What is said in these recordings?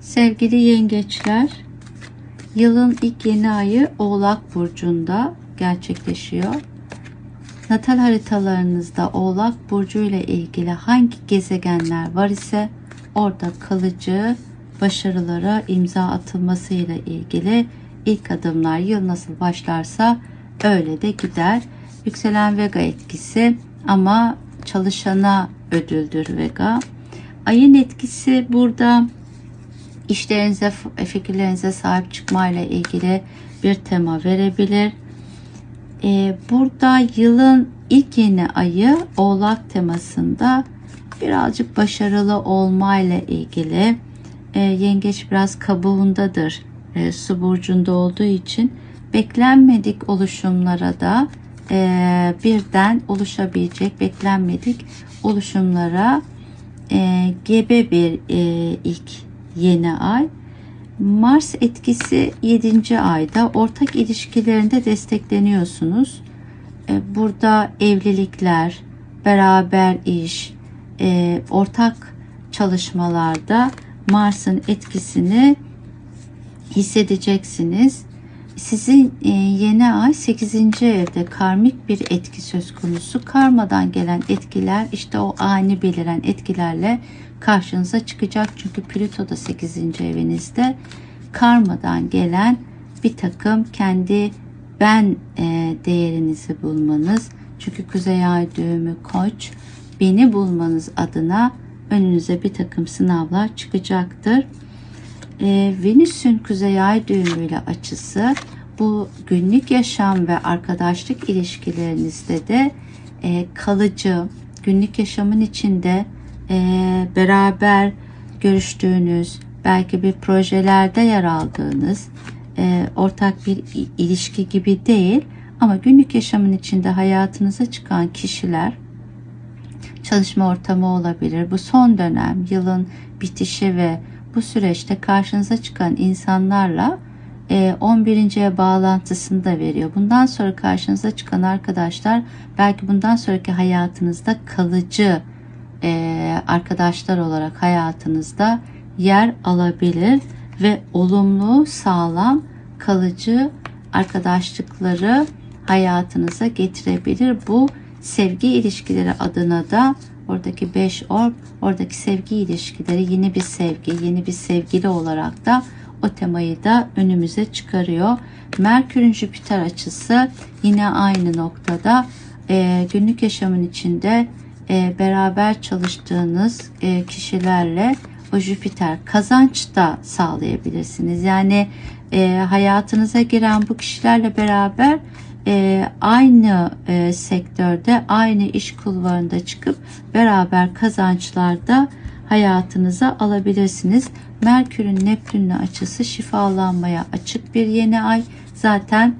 Sevgili yengeçler, yılın ilk yeni ayı Oğlak Burcu'nda gerçekleşiyor. Natal haritalarınızda Oğlak Burcu ile ilgili hangi gezegenler var ise orada kalıcı başarılara imza atılması ile ilgili ilk adımlar yıl nasıl başlarsa öyle de gider. Yükselen Vega etkisi ama çalışana ödüldür Vega. Ayın etkisi burada işlerinize, fikirlerinize sahip çıkmayla ilgili bir tema verebilir. Ee, burada yılın ilk yeni ayı Oğlak temasında birazcık başarılı olmayla ilgili. Ee, yengeç biraz kabuğundadır. Ee, su burcunda olduğu için beklenmedik oluşumlara da e, birden oluşabilecek beklenmedik oluşumlara e, gebe bir e, ilk yeni ay. Mars etkisi 7. ayda ortak ilişkilerinde destekleniyorsunuz. E, burada evlilikler, beraber iş, e, ortak çalışmalarda Mars'ın etkisini hissedeceksiniz. Sizin e, yeni ay 8. evde karmik bir etki söz konusu. Karmadan gelen etkiler işte o ani beliren etkilerle karşınıza çıkacak. Çünkü Plüto da 8. evinizde karmadan gelen bir takım kendi ben e, değerinizi bulmanız. Çünkü Kuzey Ay düğümü Koç beni bulmanız adına önünüze bir takım sınavlar çıkacaktır. E, Venüs'ün Kuzey Ay düğümüyle açısı bu günlük yaşam ve arkadaşlık ilişkilerinizde de e, kalıcı, günlük yaşamın içinde e, beraber görüştüğünüz, belki bir projelerde yer aldığınız e, ortak bir ilişki gibi değil ama günlük yaşamın içinde hayatınıza çıkan kişiler çalışma ortamı olabilir. Bu son dönem yılın bitişi ve bu süreçte karşınıza çıkan insanlarla 11. ev bağlantısını da veriyor. Bundan sonra karşınıza çıkan arkadaşlar belki bundan sonraki hayatınızda kalıcı arkadaşlar olarak hayatınızda yer alabilir ve olumlu, sağlam, kalıcı arkadaşlıkları hayatınıza getirebilir. Bu sevgi ilişkileri adına da oradaki 5 orb, oradaki sevgi ilişkileri yeni bir sevgi, yeni bir sevgili olarak da o temayı da önümüze çıkarıyor. Merkür'ün Jüpiter açısı yine aynı noktada e, günlük yaşamın içinde e, beraber çalıştığınız e, kişilerle o Jüpiter kazanç da sağlayabilirsiniz. Yani e, hayatınıza giren bu kişilerle beraber e, aynı e, sektörde, aynı iş kulvarında çıkıp beraber kazançlarda hayatınıza alabilirsiniz. Merkür'ün Neptün'le açısı şifalanmaya açık bir yeni ay. Zaten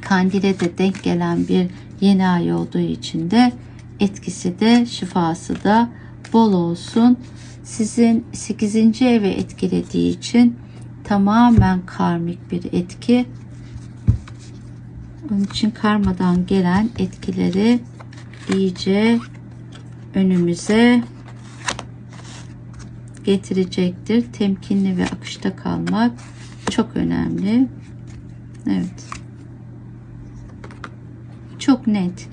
Kandil'e de denk gelen bir yeni ay olduğu için de etkisi de şifası da bol olsun. Sizin 8. eve etkilediği için tamamen karmik bir etki. Onun için karmadan gelen etkileri iyice önümüze getirecektir. Temkinli ve akışta kalmak çok önemli. Evet. Çok net.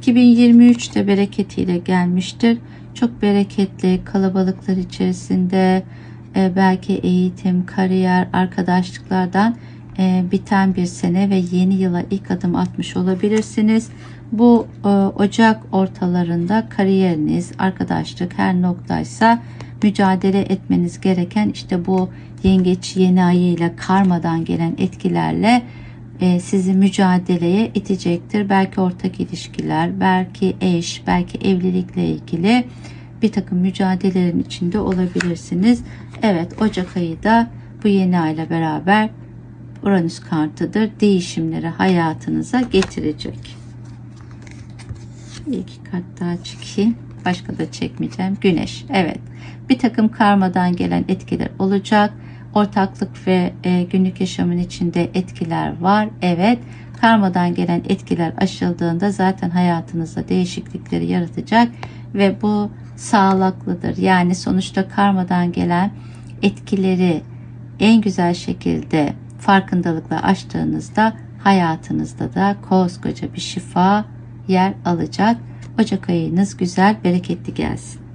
2023'te bereketiyle gelmiştir. Çok bereketli kalabalıklar içerisinde e, belki eğitim, kariyer, arkadaşlıklardan e, biten bir sene ve yeni yıla ilk adım atmış olabilirsiniz. Bu e, Ocak ortalarında kariyeriniz, arkadaşlık her noktaysa mücadele etmeniz gereken işte bu yengeç yeni ayıyla karmadan gelen etkilerle e, sizi mücadeleye itecektir. Belki ortak ilişkiler, belki eş, belki evlilikle ilgili bir takım mücadelelerin içinde olabilirsiniz. Evet Ocak ayı da bu yeni ayla beraber Uranüs kartıdır. Değişimleri hayatınıza getirecek. İki kart daha çekeyim. Başka da çekmeyeceğim. Güneş. Evet. Bir takım karmadan gelen etkiler olacak. Ortaklık ve e, günlük yaşamın içinde etkiler var. Evet. Karmadan gelen etkiler aşıldığında zaten hayatınızda değişiklikleri yaratacak ve bu sağlıklıdır. Yani sonuçta karmadan gelen etkileri en güzel şekilde farkındalıkla açtığınızda hayatınızda da koskoca bir şifa yer alacak. Ocak ayınız güzel, bereketli gelsin.